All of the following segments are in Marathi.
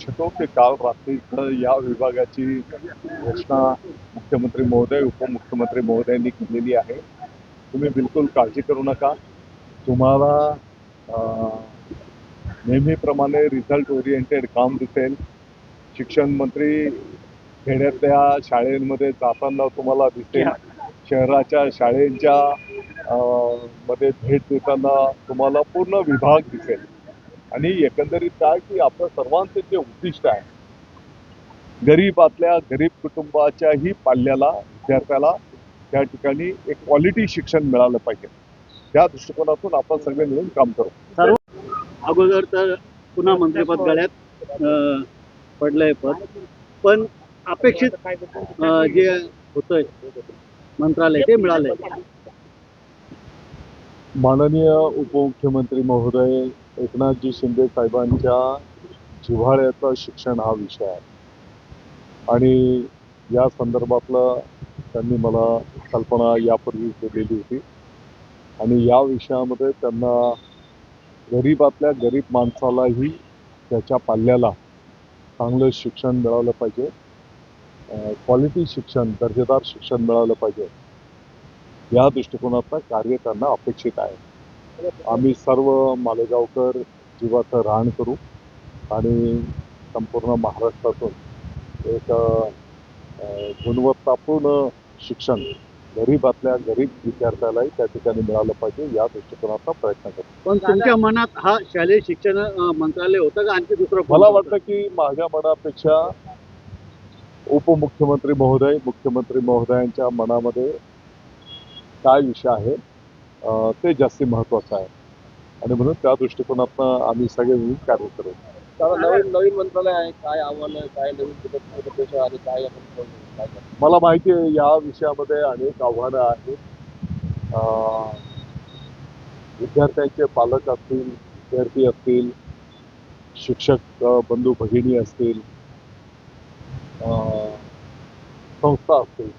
इच्छितो की काल रात्री इथं या विभागाची घोषणा मुख्यमंत्री महोदय उपमुख्यमंत्री महोदयांनी केलेली आहे. तुम्ही बिलकुल काळजी करू नका. तुम्हाला नेहमीप्रमाणे रिझल्ट ओरिएंटेड काम दिसेल. शिक्षण मंत्री खेड्यातल्या शाळेंमध्ये जाताना तुम्हाला दिसेल. शहराच्या शाळेंच्या अं, मध्ये भेट देताना तुम्हाला पूर्ण विभाग दिसेल. आणि एकंदरीत काय की आपलं सर्वांचं जे उद्दिष्ट आहे गरीबातल्या गरीब कुटुंबाच्याही पाल्याला विद्यार्थ्याला त्या ठिकाणी एक क्वालिटी शिक्षण मिळालं पाहिजे. त्या दृष्टिकोनातून आपण सगळे मिळून काम करू. सर्व अगोदर तर पुन्हा मंत्रिपद गळ्यात पडलंय पद. पण अपेक्षित जे होतंय मंत्रालय ते मिळालंय. माननीय उपमुख्यमंत्री महोदय एकनाथजी शिंदे साहेबांच्या जिव्हाळ्याचा शिक्षण हा विषय आहे. आणि या संदर्भातलं त्यांनी मला कल्पना यापूर्वी दिलेली होती. आणि या विषयामध्ये त्यांना गरीबातल्या गरीब माणसालाही त्याच्या पाल्याला चांगलं शिक्षण मिळालं पाहिजे. क्वालिटी शिक्षण दर्जेदार शिक्षण मिळालं पाहिजे. या दृष्टिकोनातनं कार्य करणं अपेक्षित आहे. आम्ही सर्व मालेगावकर जीवाचं राहण करू आणि संपूर्ण महाराष्ट्रातून एक गुणवत्तापूर्ण शिक्षण गरीबातल्या गरीब विद्यार्थ्यालाही त्या ठिकाणी मिळालं पाहिजे या दृष्टिकोनाचा प्रयत्न करू पण तुमच्या मनात हा शालेय शिक्षण मंत्रालय होतं का आणखी दुसरं मला? वाटतं की माझ्या मनापेक्षा उपमुख्यमंत्री महोदय मुख्यमंत्री महोदयांच्या मनामध्ये काय विषय आहे ते जास्ती महत्वाचं आहे. आणि म्हणून त्या दृष्टिकोनातनं आम्ही सगळे मिळून कार्य करू कारण नवीन नवीन मंत्रालय आहे. काय आव्हानं काय नवीन आणि काय आपण? मला माहिती आहे या विषयामध्ये अनेक आव्हानं आहेत. अं, विद्यार्थ्यांचे पालक असतील विद्यार्थी असतील शिक्षक बंधू भगिनी असतील अं, संस्था असतील.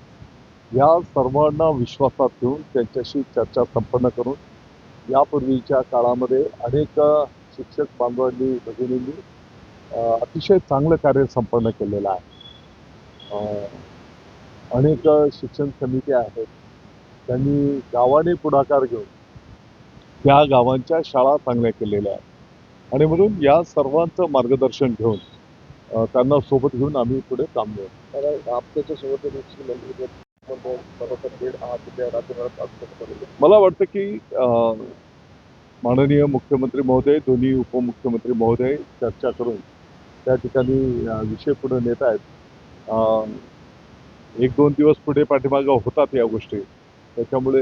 या सर्वांना विश्वासात घेऊन त्यांच्याशी चर्चा संपन्न करून यापूर्वीच्या काळामध्ये अनेक शिक्षक बांधवांनी भगिनींनी अतिशय चांगलं कार्य संपन्न केलेलं आहे. अनेक शिक्षण समित्या आहेत. त्यांनी गावाने पुढाकार घेऊन त्या गावांच्या शाळा चांगल्या केलेल्या आहेत. आणि म्हणून या सर्वांचं मार्गदर्शन घेऊन त्यांना सोबत घेऊन आम्ही पुढे काम घेऊ मला वाटतं की अं, माननीय मुख्यमंत्री महोदय दोन्ही उपमुख्यमंत्री महोदय चर्चा करून त्या ठिकाणी विषय पुढे नेत आहेत. एक दोन दिवस पुढे पाठीमागं होतात या गोष्टी. त्याच्यामुळे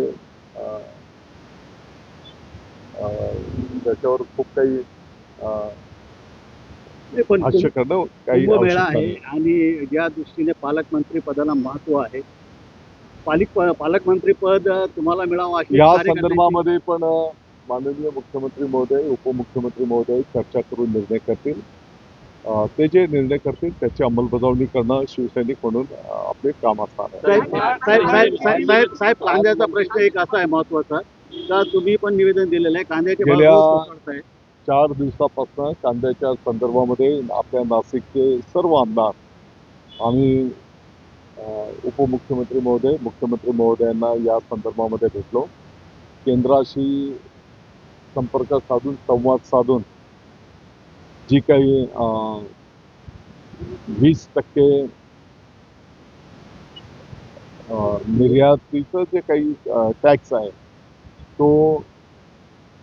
त्याच्यावर खूप काही पण करणं काही आणि ज्या दृष्टीने पालकमंत्री पदाला महत्त्व आहे पालिक पालकमंत्री पद तुम्हाला मिळावं अशी या कार्यकर्त्यांची- संदर्भामध्ये पण अं, माननीय मुख्यमंत्री महोदय उपमुख्यमंत्री महोदय चर्चा करून निर्णय करतील. अं, ते जे निर्णय करतील त्याची अंमलबजावणी करणं शिवसैनिक म्हणून अं, आपले काम असणार आहे. साहेब साहेब साहेब साहेब साहेब साहेब कांद्याचा प्रश्न एक असा आहे महत्त्वाचा का तुम्ही पण निवेदन दिलेलं आहे? कांद्याचे भाव गेल्या- रोज. चार दिवसापासून कांद्याच्या संदर्भामध्ये आपल्या नाशिकचे सर्व आमदार आम्ही उपमुख्यमंत्री महोदय मुख्यमंत्री महोदयांना या संदर्भामध्ये भेटलो. केंद्राशी संपर्क साधून संवाद साधून जी काही अं, वीस टक्के अं, निर्यातीचं जे काही टॅक्स आहे तो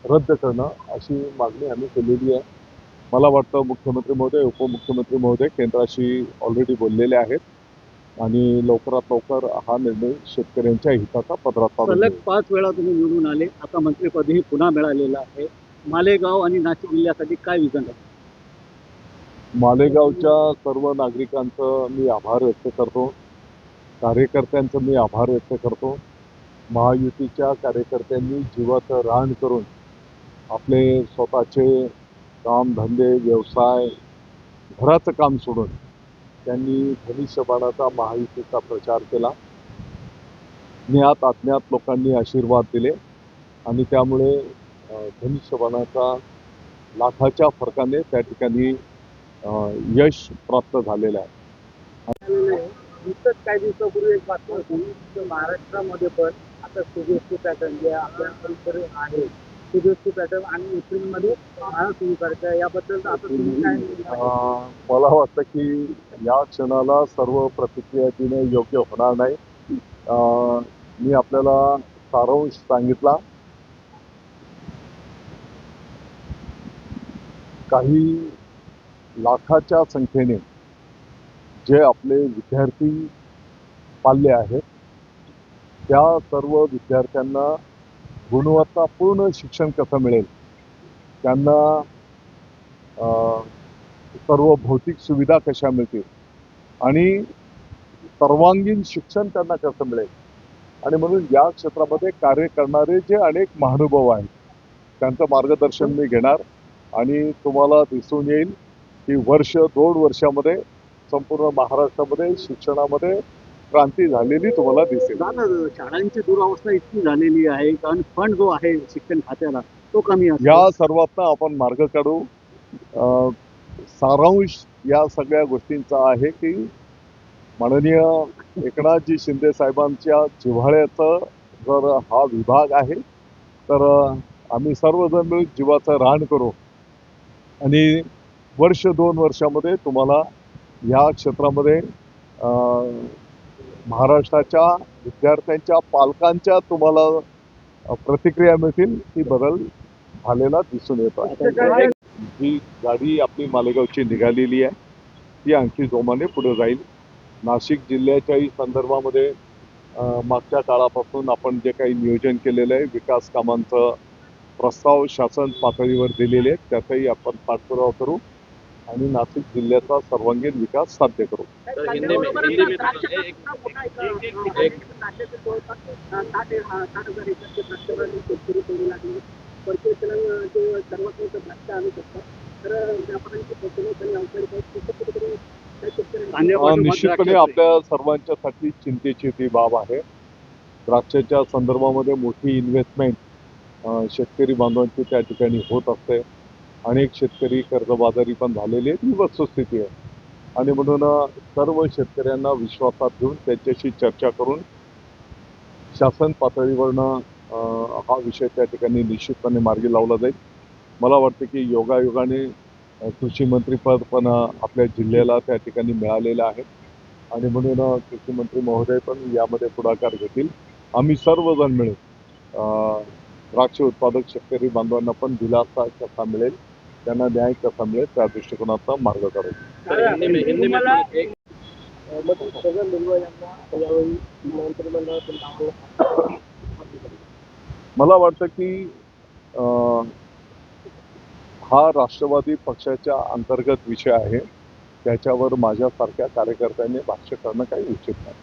रद्द करणं अशी मागणी आम्ही केलेली आहे. मला वाटतं मुख्यमंत्री महोदय उपमुख्यमंत्री महोदय केंद्राशी ऑलरेडी बोललेले आहेत. आणि लवकरात लवकर हा निर्णय शेतकऱ्यांच्या हिताचा पदरात सलग. पाच वेळा तुम्ही निवडून आले. आता मंत्रिपदही पुन्हा मिळालेलं आहे. मालेगाव आणि नाशिक जिल्ह्यासाठी काय विजन आहे? मालेगावच्या सर्व नागरिकांचं मी आभार व्यक्त करतो. कार्यकर्त्यांचं मी आभार व्यक्त करतो. महायुतीच्या कार्यकर्त्यांनी जीवाचं रान करून आपले स्वतःचे कामधंदे व्यवसाय घराचं काम सोडून त्यांनी धनुष्यबाणाचा महायुतीचा प्रचार केला. ज्ञात अज्ञात लोकांनी आशीर्वाद दिले आणि त्यामुळे धनुष्यबाणाचा लाखाच्या फरकाने त्या ठिकाणी यश प्राप्त झालेलं आहे. नुकतंच काही दिवसापूर्वी एक बातमी होती महाराष्ट्रामध्ये पण आता सीबीएसई पॅटर्न जे आपल्या आहे. सीबीएसई पॅटर्न आणि एप्रिलमध्ये शाळा सुरू करायच्या याबद्दल आता तुम्ही काय अं, मला वाटतं की या क्षणाला सर्व प्रतिक्रिया देणे योग्य होणार नाही. अं, मी आपल्याला सारांश सांगितला. काही लाखाच्या संख्येने जे आपले विद्यार्थी पाल्य आहेत त्या सर्व विद्यार्थ्यांना गुणवत्तापूर्ण शिक्षण कसं मिळेल? त्यांना सर्व भौतिक सुविधा कशा मिळतील? आणि सर्वांगीण शिक्षण त्यांना कसं मिळेल? आणि म्हणून या क्षेत्रामध्ये कार्य करणारे जे अनेक महानुभाव आहेत त्यांचं मार्गदर्शन मी घेणार आणि तुम्हाला दिसून येईल की वर्ष दोन वर्षामध्ये संपूर्ण महाराष्ट्रामध्ये शिक्षणामध्ये क्रांती झालेली तुम्हाला दिसेल. शाळांची दुरावस्था इतकी झालेली आहे कारण फंड जो आहे शिक्षण खात्याला तो कमी या सर्वातनं आपण मार्ग काढू. सारांश या सगळ्या गोष्टींचा आहे की माननीय एकनाथजी शिंदे साहेबांच्या जिव्हाळ्याचं जर हा विभाग आहे तर आम्ही सर्वजण मिळून जीवाचं रान करू. आणि वर्ष दोन वर्षामध्ये तुम्हाला या क्षेत्रामध्ये अं, महाराष्ट्राच्या विद्यार्थ्यांच्या पालकांच्या तुम्हाला प्रतिक्रिया मिळतील ती बदल झालेला दिसून येतो. ही जी गाडी आपली मालेगावची निघालेली आहे. ती आणखी जोमाने पुढे जाईल. नाशिक जिल्ह्याच्याही संदर्भामध्ये मागच्या काळापासून आपण जे काही नियोजन केलेलं आहे विकास कामांचं प्रस्ताव शासन पातळीवर दिलेले आहेत त्याचाही आपण पाठपुरावा करू. आणि नाशिक जिल्ह्याचा सर्वांगीण विकास साध्य करू. निश्चितपणे आपल्या सर्वांच्यासाठी चिंतेची ती बाब आहे. द्राक्षाच्या संदर्भामध्ये मोठी इन्व्हेस्टमेंट शेतकरी बांधवांची त्या ठिकाणी होत असते. अनेक शेतकरी कर्जबाजारी पण झालेले आहेत. ही वस्तुस्थिती आहे. आणि म्हणून सर्व शेतकऱ्यांना विश्वासात घेऊन त्यांच्याशी चर्चा करून शासन पातळीवरनं हा विषय त्या ठिकाणी निश्चितपणे मार्गी लावला जाईल. मला वाटतं की योगायोगाने कृषी मंत्रीपद पण आपल्या जिल्ह्याला त्या ठिकाणी मिळालेलं आहे. आणि म्हणून कृषी मंत्री महोदय पण यामध्ये पुढाकार घेतील. आम्ही सर्वजण मिळून द्राक्ष उत्पादक शेतकरी बांधवांना पण दिलासा कसा मिळेल त्यांना न्याय कसा मिळेल त्या दृष्टिकोनाचा मार्ग काढू. तर हिंदी में हिंदी में तो एक सगळं निर्णय यांना यावेळी मंत्रिमंडळातून दाखवलं. मला वाटतं की अं, हा राष्ट्रवादी पक्षाच्या अंतर्गत विषय आहे. त्याच्यावर माझ्यासारख्या कार्यकर्त्यांनी भाष्य करणं काही उचित नाही.